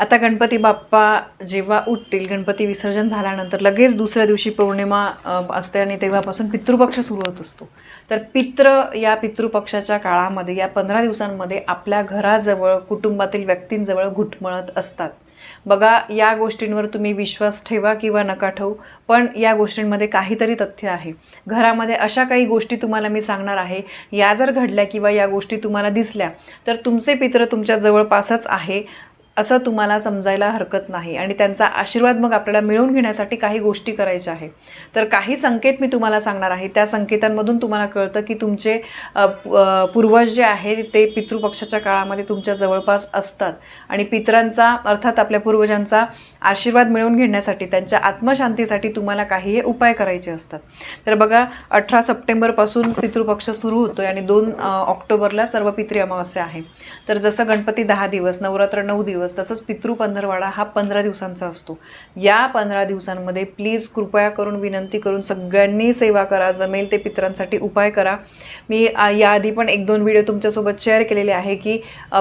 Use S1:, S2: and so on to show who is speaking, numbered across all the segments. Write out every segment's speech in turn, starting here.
S1: आता गणपती बाप्पा जेव्हा उठतील गणपती विसर्जन झाल्यानंतर लगेच दुसऱ्या दिवशी पौर्णिमा असते आणि तेव्हापासून पितृपक्ष सुरू होत असतो. तर पित्र या पितृपक्षाच्या काळामध्ये या पंधरा दिवसांमध्ये आपल्या घराजवळ कुटुंबातील व्यक्तींजवळ घुटमळत असतात. बघा या गोष्टींवर तुम्ही विश्वास ठेवा किंवा नका ठेवू पण या गोष्टींमध्ये काहीतरी तथ्य आहे. घरामध्ये अशा काही गोष्टी तुम्हाला मी सांगणार आहे. या जर घडल्या किंवा या गोष्टी तुम्हाला दिसल्या तर तुमचे पित्र तुमच्या जवळपासच आहे. असं तुम्हाला समजायला हरकत नाही आणि त्यांचा आशीर्वाद मग आपल्याला मिळवून घेण्यासाठी काही गोष्टी करायच्या आहे तर काही संकेत मी तुम्हाला सांगणार आहे. त्या संकेतांमधून तुम्हाला कळतं की तुमचे पूर्वज जे आहे ते पितृपक्षाच्या काळामध्ये तुमच्या जवळपास असतात. आणि पितरांचा अर्थात आपल्या पूर्वजांचा आशीर्वाद मिळवून घेण्यासाठी त्यांच्या आत्मशांतीसाठी तुम्हाला काही हे उपाय करायचे असतात. तर बघा अठरा सप्टेंबरपासून पितृपक्ष सुरू होतो आणि दोन ऑक्टोबरला सर्व पितृ अमावस्या आहे. तर जसं गणपती दहा दिवस नवरात्र नऊ दिवस तसंच पितृ पंधरवाडा हा पंधरा दिवसांचा असतो. या पंधरा दिवसांमध्ये प्लीज कृपया करून विनंती करून सगळ्यांनी सेवा करा. जमेल ते पितरांसाठी उपाय करा. मी याआधी पण एक दोन व्हिडिओ तुमच्यासोबत शेअर केलेले आहे की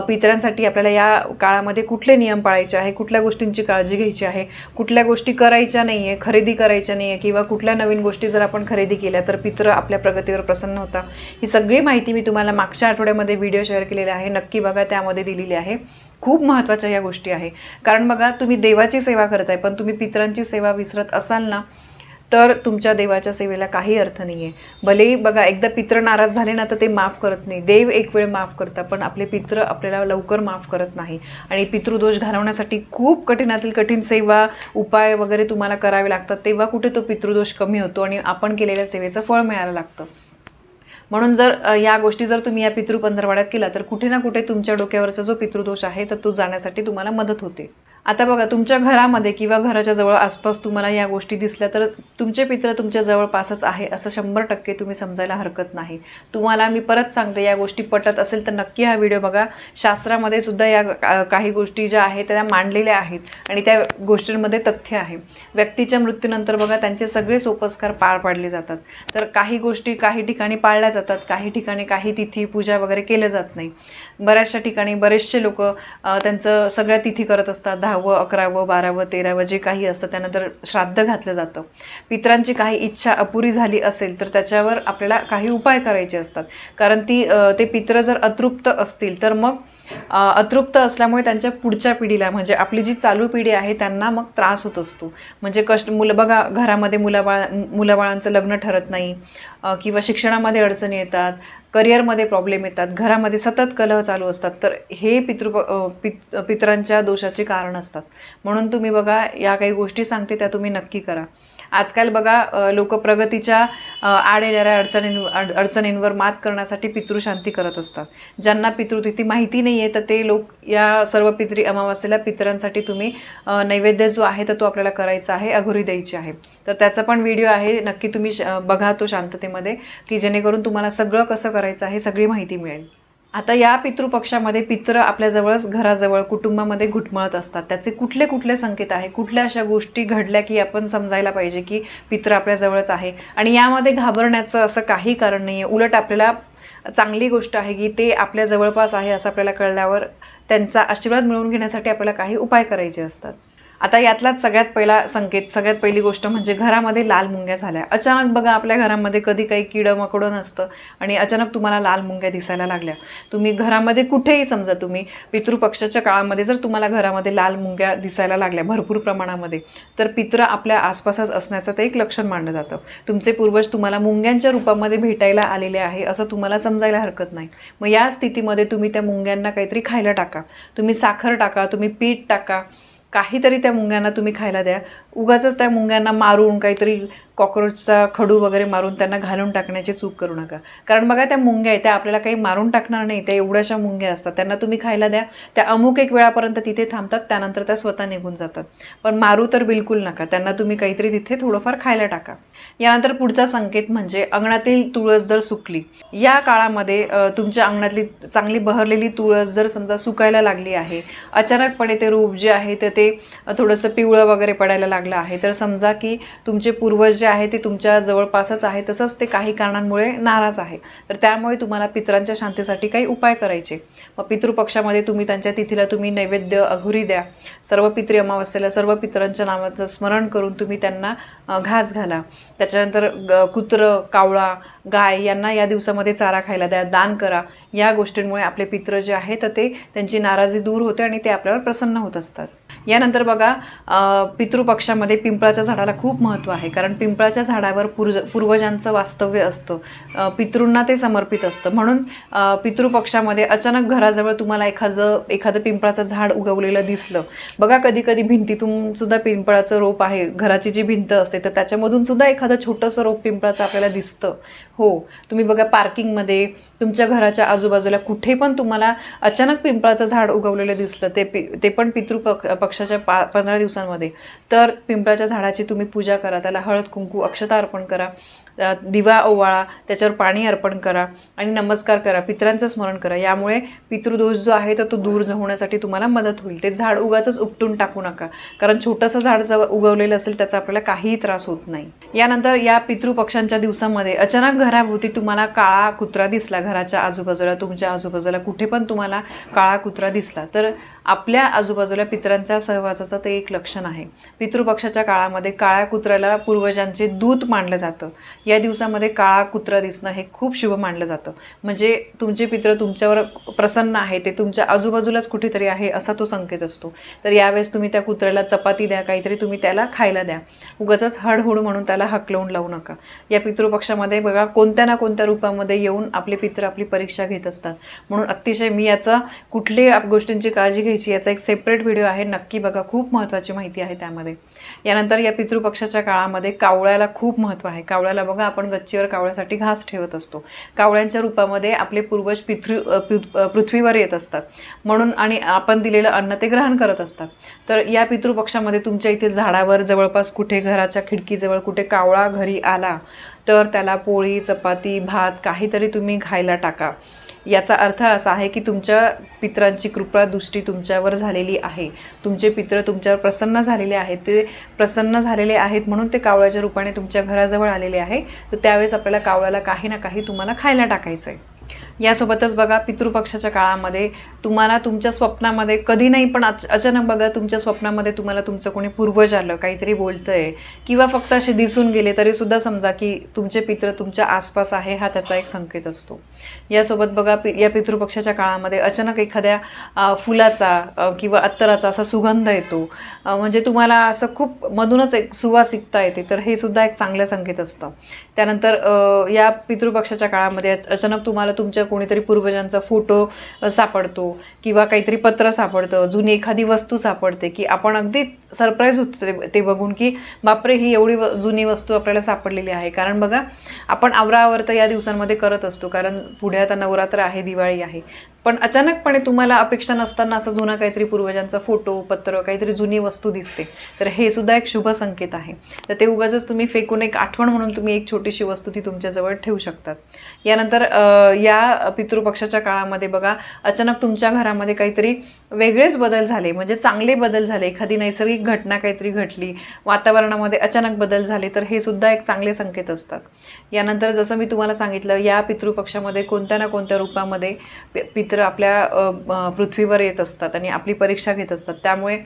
S1: पितरांसाठी आपल्याला या काळामध्ये कुठले नियम पाळायचे आहे? कुठल्या गोष्टींची काळजी घ्यायची आहे? कुठल्या गोष्टी करायच्या नाही आहे खरेदी करायच्या नाही आहे किंवा कुठल्या नवीन गोष्टी जर आपण खरेदी केल्या तर पित्र आपल्या प्रगतीवर प्रसन्न होता ही सगळी माहिती मी तुम्हाला मागच्या आठवड्यामध्ये व्हिडिओ शेअर केलेले आहे. नक्की बघा त्यामध्ये दिलेली आहे. खूप महत्त्वाच्या या गोष्टी आहे. कारण बघा तुम्ही देवाची सेवा करताय पण तुम्ही पितरांची सेवा विसरत असाल ना तर तुमच्या देवाच्या सेवेला काही अर्थ नाही आहे भलेही बघा एकदा पित्र नाराज झाले ना तर ते माफ करत नाही. देव एक वेळ माफ करता पण आपले पित्र आपल्याला लवकर माफ करत नाही. आणि पितृदोष घालवण्यासाठी खूप कठीणातील कठीण सेवा उपाय वगैरे तुम्हाला करावे लागतात. तेव्हा कुठे तो पितृदोष कमी होतो आणि आपण केलेल्या सेवेचं फळ मिळायला लागतं. म्हणून जर या गोष्टी जर तुम्ही या पितृ पंधरवाड्यात केला तर कुठे ना कुठे तुमच्या डोक्यावरचा जो पितृदोष आहे तर तो जाण्यासाठी तुम्हाला मदत होते. आता बघा तुमच्या घरामध्ये किंवा घराच्या जवळ आसपास तुम्हाला या गोष्टी दिसल्या तर तुमचे पित्र तुमच्या जवळपासच आहे असं शंभर टक्के तुम्ही समजायला हरकत नाही. तुम्हाला मी परत सांगते या गोष्टी पटत असेल तर नक्की हा व्हिडिओ बघा. शास्त्रामध्ये सुद्धा या काही गोष्टी ज्या आहेत त्या मांडलेल्या आहेत आणि त्या गोष्टींमध्ये तथ्य आहे. व्यक्तीच्या मृत्यूनंतर बघा त्यांचे सगळे सोपस्कार पार पाडले जातात. तर काही गोष्टी काही ठिकाणी पाळल्या जातात काही ठिकाणी काही तिथी पूजा वगैरे केल्या जात नाही. बऱ्याचशा ठिकाणी बरेचसे लोक त्यांचं सगळ्या तिथी करत असतात दहावं अकरावं बारावं तेरावं जे काही असतं त्यानंतर श्राद्ध घातलं जातं. पित्रांची काही इच्छा अपुरी झाली असेल तर त्याच्यावर आपल्याला काही उपाय करायचे असतात. कारण ती ते पित्र जर अतृप्त असतील तर मग अतृप्त असल्यामुळे त्यांच्या पुढच्या पिढीला म्हणजे आपली जी चालू पिढी आहे त्यांना मग त्रास होत असतो. म्हणजे कष्ट मुलं बघा घरामध्ये मुलाबाळ मुलाबाळांचं लग्न ठरत नाही किंवा शिक्षणामध्ये अडचणी येतात करिअरमध्ये प्रॉब्लेम येतात घरामध्ये सतत कलह चालू असतात तर हे पितृ पित पितरांच्या दोषाचे कारण असतात. म्हणून तुम्ही बघा या काही गोष्टी सांगते त्या तुम्ही नक्की करा. आजकाल बघा लोक प्रगतीच्या आड येणाऱ्या अडचणीं अडचणींवर मात करण्यासाठी पितृशांती करत असतात. ज्यांना पितृतिथी माहिती नाही आहे तर ते लोक या सर्व पितरी अमावास्येला पितरांसाठी तुम्ही नैवेद्य जो आहे तर तो आपल्याला करायचा आहे अघोरी द्यायची आहे. तर त्याचा पण व्हिडिओ आहे नक्की तुम्ही श- बघा तो शांततेमध्ये की जेणेकरून तुम्हाला सगळं कसं करायचं आहे सगळी माहिती मिळेल. आता या पितृपक्षामध्ये पित्र आपल्याजवळच घराजवळ कुटुंबामध्ये घुटमळत असतात. त्याचे कुठले कुठले संकेत आहे? कुठल्या अशा गोष्टी घडल्या की आपण समजायला पाहिजे की पित्र आपल्याजवळच आहे? आणि यामध्ये घाबरण्याचं असं काही कारण नाही आहे उलट आपल्याला चांगली गोष्ट आहे की ते आपल्या जवळपास आहे असं आपल्याला कळल्यावर त्यांचा आशीर्वाद मिळवून घेण्यासाठी आपल्याला काही उपाय करायचे असतात. आता यातलाच सगळ्यात पहिला संकेत सगळ्यात पहिली गोष्ट म्हणजे घरामध्ये लाल मुंग्या झाल्या. अचानक बघा आपल्या घरामध्ये कधी काही किडं मकडं नसतं आणि अचानक तुम्हाला लाल मुंग्या दिसायला लागल्या. तुम्ही घरामध्ये कुठेही समजा तुम्ही पितृपक्षाच्या काळामध्ये जर तुम्हाला घरामध्ये लाल मुंग्या दिसायला लागल्या भरपूर प्रमाणामध्ये तर पित्र आपल्या आसपासच असण्याचं ते एक लक्षण मानलं जातं. तुमचे पूर्वज तुम्हाला मुंग्यांच्या रूपामध्ये भेटायला आलेले आहे असं तुम्हाला समजायला हरकत नाही. मग या स्थितीमध्ये तुम्ही त्या मुंग्यांना काहीतरी खायला टाका. तुम्ही साखर टाका तुम्ही पीठ टाका काहीतरी त्या मुंग्यांना तुम्ही खायला द्या. उगाच त्या मुंग्यांना मारून काहीतरी कॉक्रोचचा खडू वगैरे मारून त्यांना घालून टाकण्याची चूक करू नका. कारण बघा त्या मुंग्या आहेत त्या आपल्याला काही मारून टाकणार नाही. त्या एवढ्याशा मुंग्या असतात. त्यांना तुम्ही खायला द्या. त्या अमुक एक वेळापर्यंत तिथे थांबतात त्यानंतर त्या स्वतः निघून जातात. पण मारू तर बिलकुल नका. त्यांना तुम्ही काहीतरी तिथे थोडंफार खायला टाका. यानंतर पुढचा संकेत म्हणजे अंगणातील तुळस जर सुकली या काळामध्ये तुमच्या अंगणातली चांगली बहरलेली तुळस जर समजा सुकायला लागली आहे अचानकपणे ते रोप जे आहे तर ते थोडंसं पिवळं वगैरे पडायला लागलं आहे. तर समजा की तुमचे पूर्वज जे आहे ते तुमच्या जवळपासच आहे तसंच ते काही कारणांमुळे नाराज आहे. तर त्यामुळे तुम्हाला पितरांच्या शांतीसाठी काही उपाय करायचे. मग पितृपक्षामध्ये तुम्ही त्यांच्या तिथीला तुम्ही नैवेद्य अघुरी द्या. सर्व पितृ अमावस्येला सर्व पितरांच्या नावाचं स्मरण करून तुम्ही त्यांना घास घाला. त्याच्यानंतर ग कुत्रं कावळा गाय यांना या दिवसामध्ये चारा खायला द्या. दान करा. या गोष्टींमुळे आपले पित्र जे आहे तर ते त्यांची नाराजी दूर होते आणि ते आपल्यावर प्रसन्न होत असतात. यानंतर बघा पितृपक्षामध्ये पिंपळाच्या झाडाला खूप महत्त्व आहे. कारण पिंपळाच्या झाडावर पूर्ज पूर्वजांचं वास्तव्य असतं. पितृंना ते समर्पित असतं. म्हणून पितृपक्षामध्ये अचानक घराजवळ तुम्हाला एखादं एखादं पिंपळाचं झाड उगवलेलं दिसलं. बघा कधी कधी भिंतीतून सुद्धा पिंपळाचं रोप आहे. घराची जी भिंत असते तर त्याच्यामधून सुद्धा एखादं छोटंसं रोप पिंपळाचं आपल्याला दिसतं. हो. तुम्ही बघा पार्किंगमध्ये तुमच्या घराच्या आजूबाजूला कुठे पण तुम्हाला अचानक पिंपळाचं झाड उगवलेलं दिसलं ते पि ते पण पितृपक्ष पक्षाच्या पा पंधरा दिवसांमध्ये. तर पिंपळाच्या झाडाची तुम्ही पूजा करा त्याला हळद कुंकू अक्षता अर्पण करा. दिवा ओवाळा त्याच्यावर पाणी अर्पण करा आणि नमस्कार करा पितरांचं स्मरण करा. यामुळे पितृदोष जो आहे तर तो दूर होण्यासाठी तुम्हाला मदत होईल. ते झाड उगाच उपटून टाकू नका. कारण छोटंसं झाड जर उगवलेलं असेल त्याचा आपल्याला काहीही त्रास होत नाही. यानंतर या पितृपक्षांच्या दिवसामध्ये अचानक घराभोवती तुम्हाला काळा कुत्रा दिसला घराच्या आजूबाजूला तुमच्या आजूबाजूला कुठे पण तुम्हाला काळा कुत्रा दिसला. तर आपल्या आजूबाजूला पितरांच्या सहवासाचं ते एक लक्षण आहे. पितृपक्षाच्या काळामध्ये काळ्या कुत्र्याला पूर्वजांचे दूत मानलं जातं. या दिवसामध्ये काळा कुत्रा दिसणं हे खूप शुभ मानलं जातं. म्हणजे तुमचे पित्र तुमच्यावर प्रसन्न आहे ते तुमच्या आजूबाजूलाच कुठेतरी आहे असा तो संकेत असतो. तर यावेळेस तुम्ही त्या कुत्र्याला चपाती द्या काहीतरी तुम्ही त्याला खायला द्या. उगाच हडहुड म्हणून त्याला हकलवून लावू नका. या पितृपक्षामध्ये बघा कोणत्या ना कोणत्या रूपामध्ये येऊन आपले पित्र आपली परीक्षा घेत असतात. म्हणून अतिशय मी याचा कुठली गोष्टींची काळजी घ्यायची याचा एक सेपरेट व्हिडिओ आहे. नक्की बघा खूप महत्त्वाची माहिती आहे त्यामध्ये. यानंतर या पितृपक्षाच्या काळामध्ये कावळ्याला खूप महत्त्व आहे. कावळ्याला बघा आपण गच्चीवर कावळ्यासाठी घास ठेवत असतो. कावळ्यांच्या रूपामध्ये आपले पूर्वज पितृ पृथ्वीवर येत असतात. म्हणून आणि आपण दिलेलं अन्न ते ग्रहण करत असतात. तर या पितृपक्षामध्ये तुमच्या इथे झाडावर जवळपास कुठे घराच्या खिडकीजवळ कुठे कावळा घरी आला तर त्याला पोळी चपाती भात काहीतरी तुम्ही खायला टाका. याचा अर्थ असा आहे की तुमच्या पित्रांची कृपा दृष्टी तुमच्यावर झालेली आहे. तुमचे पित्र तुमच्यावर प्रसन्न झालेले आहेत. ते प्रसन्न झालेले आहेत म्हणून ते कावळ्याच्या रूपाने तुमच्या घराजवळ आलेले आहे. तर त्यावेळेस आपल्याला कावळ्याला काही ना काही तुम्हाला खायला टाकायचं आहे यासोबतच बघा पितृपक्षाच्या काळामध्ये तुम्हाला तुमच्या स्वप्नामध्ये कधी नाही पण अच अचानक बघा तुमच्या स्वप्नामध्ये तुम्हाला तुमचं कोणी पूर्वज आलं काहीतरी बोलतंय किंवा फक्त असे दिसून गेले तरी सुद्धा समजा की तुमचे पित्र तुमच्या आसपास आहे हा त्याचा एक संकेत असतो. यासोबत बघा पि या पितृपक्षाच्या काळामध्ये अचानक एखाद्या फुलाचा किंवा अत्तराचा असा सुगंध येतो. म्हणजे तुम्हाला असं खूप मधूनच एक सुवासिकता येते तर हे सुद्धा एक चांगलं संकेत असतं. त्यानंतर या पितृपक्षाच्या काळामध्ये अचानक तुम्हाला तुमच्या कोणीतरी पूर्वजांचा फोटो सापडतो किंवा काहीतरी पत्र सापडतं जुनी एखादी वस्तू सापडते की आपण अगदी सरप्राईज होतो ते ते बघून की बापरे ही एवढी व- जुनी वस्तू आपल्याला सापडलेली आहे. कारण बघा आपण आवराआवर्त या दिवसांमध्ये करत असतो. कारण पुढे आता नवरात्र आहे दिवाळी आहे. पण अचानकपणे तुम्हाला अपेक्षा नसताना असं जुना काहीतरी पूर्वजांचा फोटो पत्र काहीतरी जुनी वस्तू दिसते. तर हे सुद्धा एक शुभ संकेत आहे. तर ते उगाचच तुम्ही फेकून एक आठवण म्हणून तुम्ही एक छोटीशी वस्तू ती तुमच्याजवळ ठेवू शकतात. यानंतर या पितृपक्षाच्या काळामध्ये बघा अचानक तुमच्या घरामध्ये काहीतरी वेगळेच बदल झाले. म्हणजे चांगले बदल झाले. एखादी नैसर्गिक घटना काहीतरी घडली. वातावरणामध्ये अचानक बदल झाले. तर हे सुद्धा एक चांगले संकेत असतात. यानंतर जसं मी तुम्हाला सांगितलं या पितृपक्षामध्ये कोणत्या ना कोणत्या रूपामध्ये पितृ पितृ आपल्या पृथ्वीवर येत असतात आणि आपली परीक्षा घेत असतात. त्यामुळे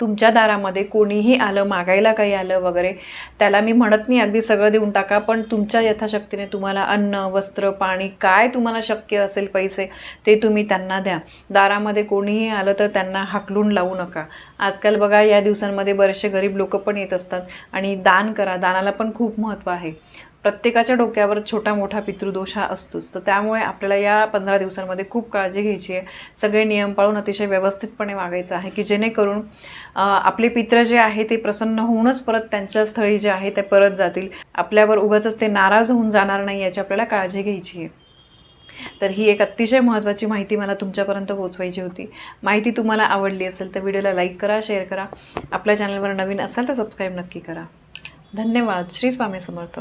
S1: तुमच्या दारामध्ये कोणीही आलं मागायला काही आलं वगैरे त्याला मी म्हणत नाही अगदी सगळं देऊन टाका पण तुमच्या यथाशक्तीने तुम्हाला अन्न वस्त्र पाणी काय तुम्हाला शक्य असेल पैसे ते तुम्ही त्यांना द्या. दारामध्ये कोणीही आलं तर त्यांना हाकलून लावू नका. आजकाल बघा या दिवसांमध्ये बरेचसे गरीब लोक पण येत असतात आणि दान करा. दानाला पण खूप महत्त्व आहे. प्रत्येकाच्या डोक्यावर छोटा मोठा पितृदोष हा असतोच. तर त्यामुळे आपल्याला या पंधरा दिवसांमध्ये खूप काळजी घ्यायची आहे. सगळे नियम पाळून अतिशय व्यवस्थितपणे वागायचं आहे की जेणेकरून आपले पित्र जे आहे ते प्रसन्न होऊनच परत त्यांच्या स्थळी जे आहे ते परत जातील. आपल्यावर उगाच ते नाराज होऊन जाणार नाही याची आपल्याला काळजी घ्यायची आहे. तर ही एक अतिशय महत्त्वाची माहिती मला तुमच्यापर्यंत पोहोचवायची होती. माहिती तुम्हाला आवडली असेल तर व्हिडिओला लाईक करा शेअर करा. आपल्या चॅनलवर नवीन असाल तर सबस्क्राईब नक्की करा. धन्यवाद. श्री स्वामी समर्थ.